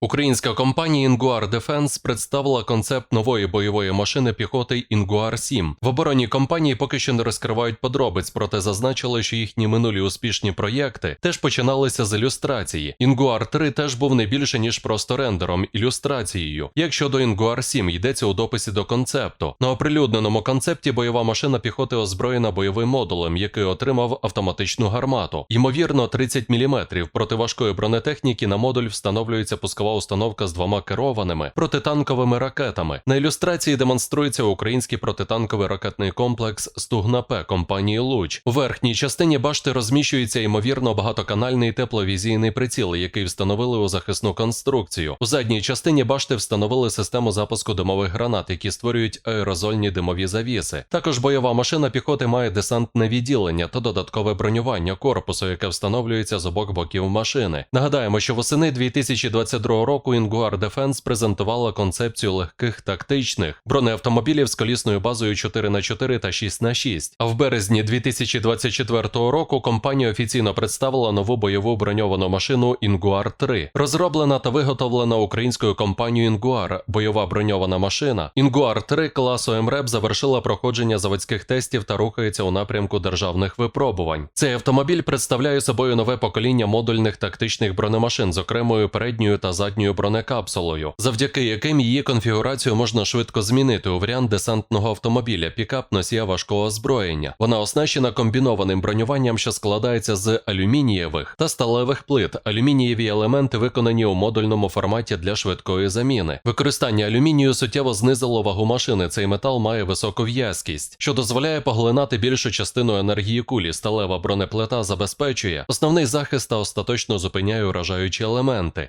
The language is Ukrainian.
Українська компанія Inguar Defense представила концепт нової бойової машини піхоти Inguar 7. В оборонній компанії поки що не розкривають подробиць, проте зазначили, що їхні минулі успішні проєкти теж починалися з ілюстрації. Inguar 3 теж був не більше ніж просто рендером, ілюстрацією. Як щодо Inguar 7, йдеться у дописі до концепту. На оприлюдненому концепті бойова машина піхоти озброєна бойовим модулем, який отримав автоматичну гармату. Ймовірно, 30 мм. Проти важкої бронетехніки на модуль встановлюється пускова установка з двома керованими протитанковими ракетами. На ілюстрації демонструється український протитанковий ракетний комплекс Стугна-П компанії Луч. У верхній частині башти розміщується ймовірно багатоканальний тепловізійний приціл, який встановили у захисну конструкцію. У задній частині башти встановили систему запуску димових гранат, які створюють аерозольні димові завіси. Також бойова машина піхоти має десантне відділення та додаткове бронювання корпусу, яке встановлюється з обох боків машини. Нагадаємо, що восени 2022 року Inguar Defense презентувала концепцію легких тактичних бронеавтомобілів з колісною базою 4х4 та 6х6. А в березні 2024 року компанія офіційно представила нову бойову броньовану машину Inguar 3, розроблена та виготовлена українською компанією Inguar. Бойова броньована машина Inguar 3 класу МРЕП завершила проходження заводських тестів та рухається у напрямку державних випробувань. Цей автомобіль представляє собою нове покоління модульних тактичних бронемашин з окремою передньою та задньою бронекапсулою, завдяки яким її конфігурацію можна швидко змінити у варіант десантного автомобіля, пікап носія важкого озброєння. Вона оснащена комбінованим бронюванням, що складається з алюмінієвих та сталевих плит. Алюмінієві елементи виконані у модульному форматі для швидкої заміни. Використання алюмінію суттєво знизило вагу машини. Цей метал має високу в'язкість, що дозволяє поглинати більшу частину енергії кулі. Сталева бронеплита забезпечує основний захист та остаточно зупиняє уражаючі елементи.